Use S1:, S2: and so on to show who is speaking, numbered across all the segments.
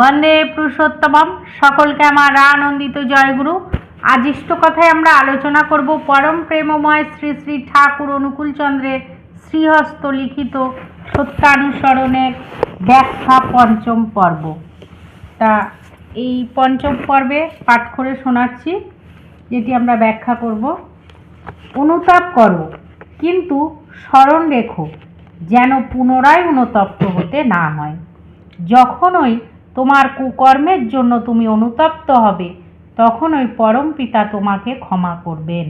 S1: বন্দে পুরুষোত্তমম। সকলকে আমার আনন্দিত জয়গুরু। আজ ইষ্ট কথায় আমরা আলোচনা করব পরম প্রেমময় শ্রী শ্রী ঠাকুর অনুকূল চন্দ্রের শ্রীহস্ত লিখিত সত্যানুসরণের ব্যাখ্যা পঞ্চম পর্ব। তা এই পঞ্চম পর্বে পাঠ করে শোনাচ্ছি, যেটি আমরা ব্যাখ্যা করব। অনুতাপ করো, কিন্তু স্মরণ রেখো, যেন পুনরায় অনুতপ্ত হতে না হয়। যখনই তোমার কুকর্মের জন্য তুমি অনুতপ্ত হবে, তখন ওই পরম পিতা তোমাকে ক্ষমা করবেন।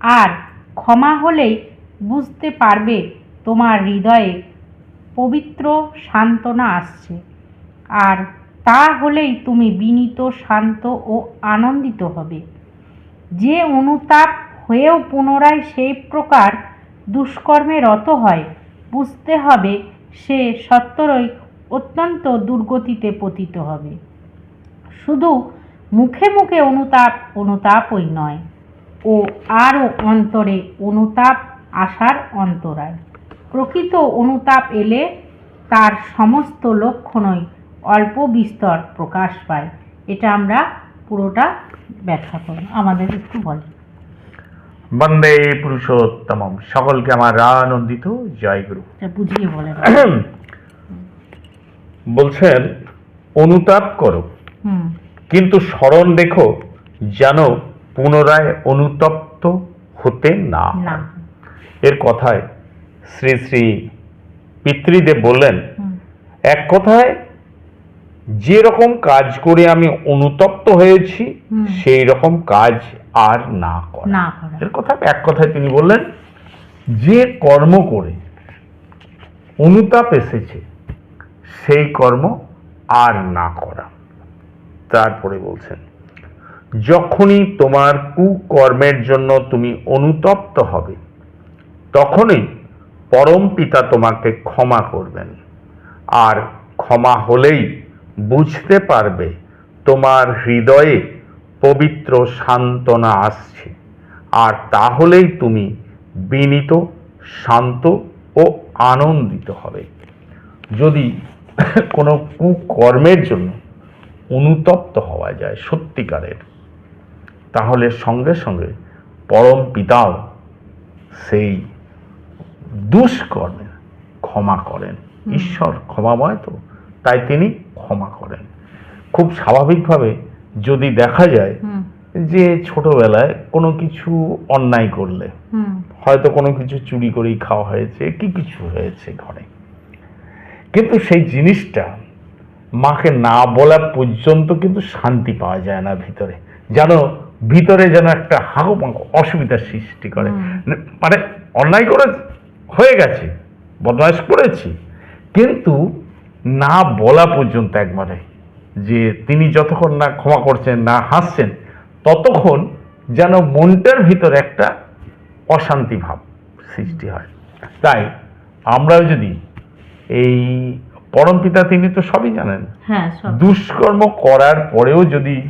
S1: আর ক্ষমা হলেই বুঝতে পারবে তোমার হৃদয়ে পবিত্র সান্ত্বনা আসছে। আর তা হলেই তুমি বিনীত, শান্ত ও আনন্দিত হবে। যে অনুতাপ হয়েও পুনরায় সেই প্রকার দুষ্কর্মে রত হয়, বুঝতে হবে সে সত্তরই অত্যন্ত দুর্গতিতে পতিত হবে। শুধু মুখে মুখে অনুতাপ অনুতাপই নয় ও আরও অন্তরে অনুতাপ আসার অন্তরায়। প্রকৃত অনুতাপ এলে তার সমস্ত লক্ষণই অল্প বিস্তর প্রকাশ পায়। এটা আমরা পুরোটা ব্যাখ্যা করব। আমাদের একটু বলে
S2: বন্দে পুরুষোত্তম সকলকে আমার আনন্দিত জয় গুরু।
S1: বুঝিয়ে বলেন।
S2: বলছেন অনুতাপ করো। কিন্তু স্মরণ দেখো যেন পুনরায় অনুতপ্ত হতে না এর কথায় শ্রী শ্রী পিতৃদেব বললেন এক কথায় যে রকম কাজ করে আমি অনুতপ্ত হয়েছি সেই রকম কাজ আর না করা। এর কথা এক কথায় তিনি বললেন যে কর্ম করে অনুতাপ এসেছে সেই কর্ম আর না করা। তারপরে বলছেন, যখনই তোমার কুকর্মের জন্য তুমি অনুতপ্ত হবে, তখনই পরম পিতা তোমাকে ক্ষমা করবেন। আর ক্ষমা হলেই বুঝতে পারবে তোমার হৃদয়ে পবিত্র সান্ত্বনা আসছে। আর তাহলেই তুমি বিনীত, শান্ত ও আনন্দিত হবে। যদি কোনো কুকর্মের জন্য অনুতপ্ত হওয়া যায় সত্যিকারের। তাহলে সঙ্গে সঙ্গে পরম পিতাও সেই দুষ্কর্মের ক্ষমা করেন। ঈশ্বর ক্ষমাময় তো তাই তিনি ক্ষমা করেন। খুব স্বাভাবিকভাবে যদি দেখা যায় যে ছোটবেলায় কোনো কিছু অন্যায় করলে হয়তো কোনো কিছু চুরি করেই খাওয়া হয়েছে কি কিছু হয়েছে ঘরে? কিন্তু সেই জিনিসটা মাকে না বলা পর্যন্ত কিন্তু শান্তি পাওয়া যায় না ভিতরে। যেন ভিতরে যেন একটা হাঁকো পাঁকো অসুবিধার সৃষ্টি করে। মানে অন্যায় করে হয়ে গেছে বদমাইশ করেছি। কিন্তু না বলা পর্যন্ত একবারে যে তিনি যতক্ষণ না ক্ষমা করছেন না হাসছেন ততক্ষণ যেন মনটার ভিতরে একটা অশান্তি ভাব সৃষ্টি হয়। তাই আমরাও যদি এই পরমপিতা তিনি তো সবই জানেন।
S1: হ্যাঁ
S2: দুষ্কর্ম করার পরেও যদি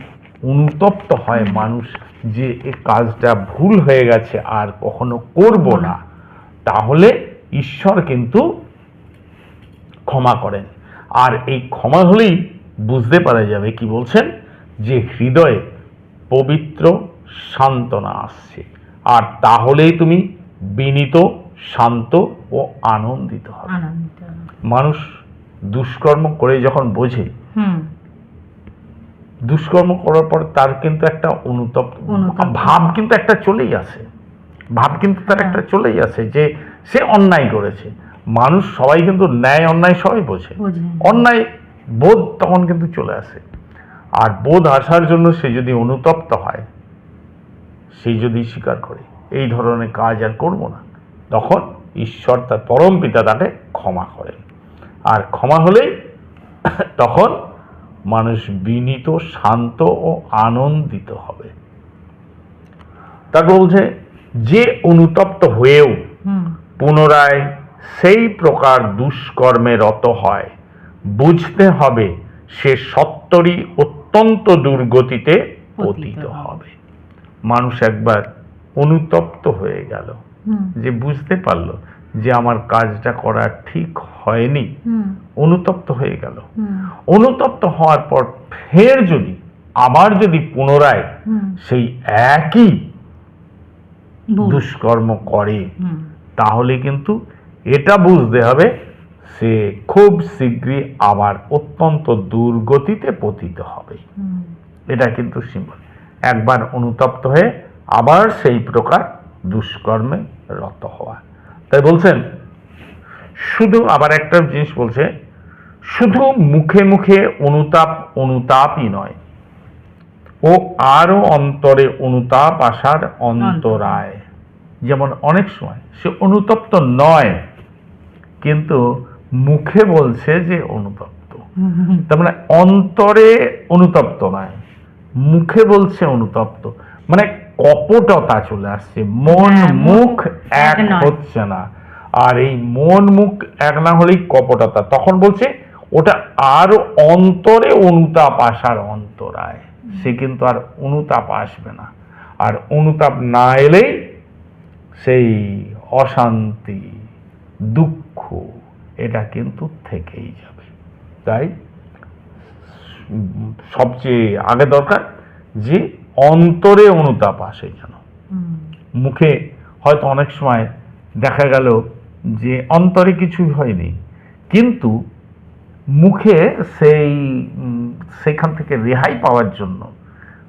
S2: অনুতপ্ত হয় মানুষ যে এ কাজটা ভুল হয়ে গেছে আর কখনো করব না তাহলে ঈশ্বর কিন্তু ক্ষমা করেন। আর এই ক্ষমা হলেই বুঝতে পারা যাবে কি বলছেন? যে হৃদয়ে পবিত্র সান্ত্বনা আসছে। আর তাহলেই তুমি বিনীত শান্ত ও আনন্দিত হবে। মানুষ দুষ্কর্ম করে যখন বোঝে দুষ্কর্ম করার পর তার কিন্তু একটা অনুতপ্ত। ভাব কিন্তু একটা চলেই আসে। ভাব কিন্তু তার
S1: হ্যাঁ।
S2: একটা চলেই আসে যে সে অন্যায় করেছে। মানুষ সবাই কিন্তু ন্যায় অন্যায় সবাই বোঝে। অন্যায় বোধ তখন কিন্তু চলে আসে। আর বোধ আসার জন্য সে যদি অনুতপ্ত হয় সে যদি স্বীকার করে এই ধরনের কাজ আর করব না। তখন ঈশ্বর তার পরম পিতা তাকে ক্ষমা করেন। আর ক্ষমা হলেই তখন মানুষ বিনীত শান্ত ও আনন্দিত হবে। তারপর বলছে যে অনুতপ্ত হয়েও পুনরায় সেই প্রকার দুষ্কর্মে রত হয় বুঝতে হবে সে সত্তরই অত্যন্ত দুর্গতিতে পতিত হবে। মানুষ একবার অনুতপ্ত হয়ে গেল। যে বুঝতে পারল যে আমার কাজটা করা ঠিক হয়নি অনুতপ্ত হয়ে গেল। অনুতপ্ত হওয়ার পর ফের যদি আবার যদি পুনরায় সেই একই দুষ্কর্ম করে তাহলে কিন্তু এটা বুঝতে হবে সে খুব শীঘ্রই আবার অত্যন্ত দুর্গতিতে পতিত হবে। এটা কিন্তু সিম্বল। একবার অনুতপ্ত হয়ে আবার সেই প্রকার দুষ্কর্মে রত হওয়া। তাই বলছেন, শুধু আবার একটা জিনিস বলছে, শুধু মুখে মুখে অনুতাপ অনুতাপই নয়, ও আরও অন্তরে অনুতাপ আসার অন্তরায়। যেমন অনেক সময় সে অনুতপ্ত নয়, কিন্তু মুখে বলছে যে অনুতপ্ত। তার মানে অন্তরে অনুতপ্ত নয়, মুখে বলছে অনুতপ্ত। মানে কপটতা চলে আসছে। মন
S1: হ্যাঁ,
S2: মুখ এক
S1: এক
S2: হচ্ছে না। আর এই মন মুখ এক না হলেই কপটতা। তখন বলছে ওটা আরও অন্তরে অনুতাপ আসার অন্তরায়। সে কিন্তু আর অনুতাপ আসবে না। আর অনুতাপ না এলেই সেই অশান্তি দুঃখ এটা কিন্তু থেকেই যাবে। তাই সবচেয়ে আগে দরকার যে অন্তরে অনুতাপ আসে যেন। মুখে হয়তো অনেক সময় দেখা গেল যে অন্তরে কিছু হয়নি কিন্তু মুখে সেই সেখান থেকে রেহাই পাওয়ার জন্য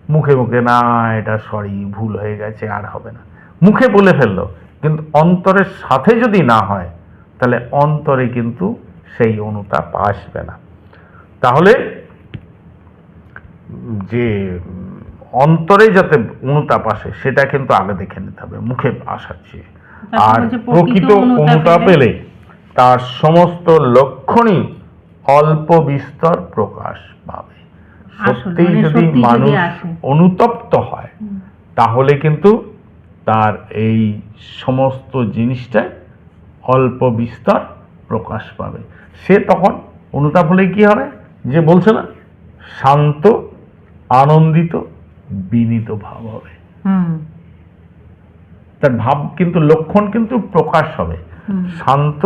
S2: মুখে মুখে না এটা সরি ভুল হয়ে গেছে আর হবে না। মুখে বলে ফেলল কিন্তু অন্তরের সাথে যদি না হয় তাহলে অন্তরে কিন্তু সেই অনুতাপ আসবে না। তাহলে যে অন্তরে যাতে অনুতাপ আসে সেটা কিন্তু আগে দেখে নিতে হবে মুখে আসার চেয়ে আর প্রকৃত অনুতাপ এলে তার সমস্ত লক্ষণই অল্প বিস্তর প্রকাশ পাবে। সত্যি
S1: মানে
S2: যদি মানুষ অনুতপ্ত হয় তাহলে কিন্তু তার এই সমস্ত জিনিসটা অল্প বিস্তর প্রকাশ পাবে। সে তখন অনুতাপ হলে কি হবে? যে বলছে না শান্ত আনন্দিত বিনীত ভাব হবে। তার ভাব কিন্তু লক্ষণ কিন্তু প্রকাশ হবে। শান্ত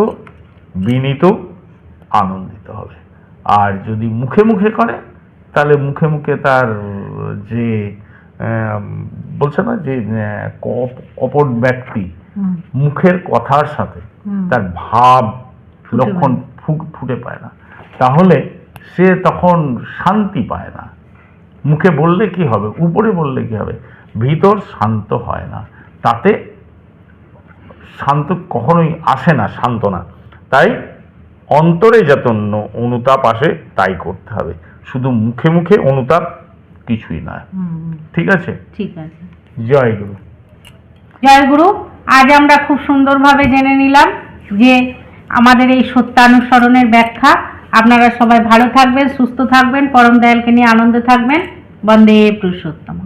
S2: বিনীত আনন্দিত হবে। আর যদি মুখে মুখে করে তাহলে মুখে মুখে তার যে বলছে না যে কপট ব্যক্তি মুখের কথার সাথে তার ভাব লক্ষণ ফুক- ফুটে পায় না। তাহলে সে তখন শান্তি পায় না। মুখে বললে কি হবে? উপরে বললে কি হবে? ভিতর শান্ত হয় না। তাতে শান্ত কখনোই আসে না শান্ত না। তাই অন্তরে যাতে অনুতাপ আসে তাই করতে হবে। শুধু মুখে মুখে অনুতাপ কিছুই না ঠিক আছে?
S1: ঠিক আছে।
S2: জয় গুরু।
S1: জয় গুরু। আজ আমরা খুব সুন্দরভাবে জেনে নিলাম যে আমাদের এই সত্যানুসরণের ব্যাখ্যা আপনারা সবাই ভালো থাকবেন সুস্থ থাকবেন পরম দয়ালকে নিয়ে আনন্দে থাকবেন। বন্দে পুরুষোত্তম।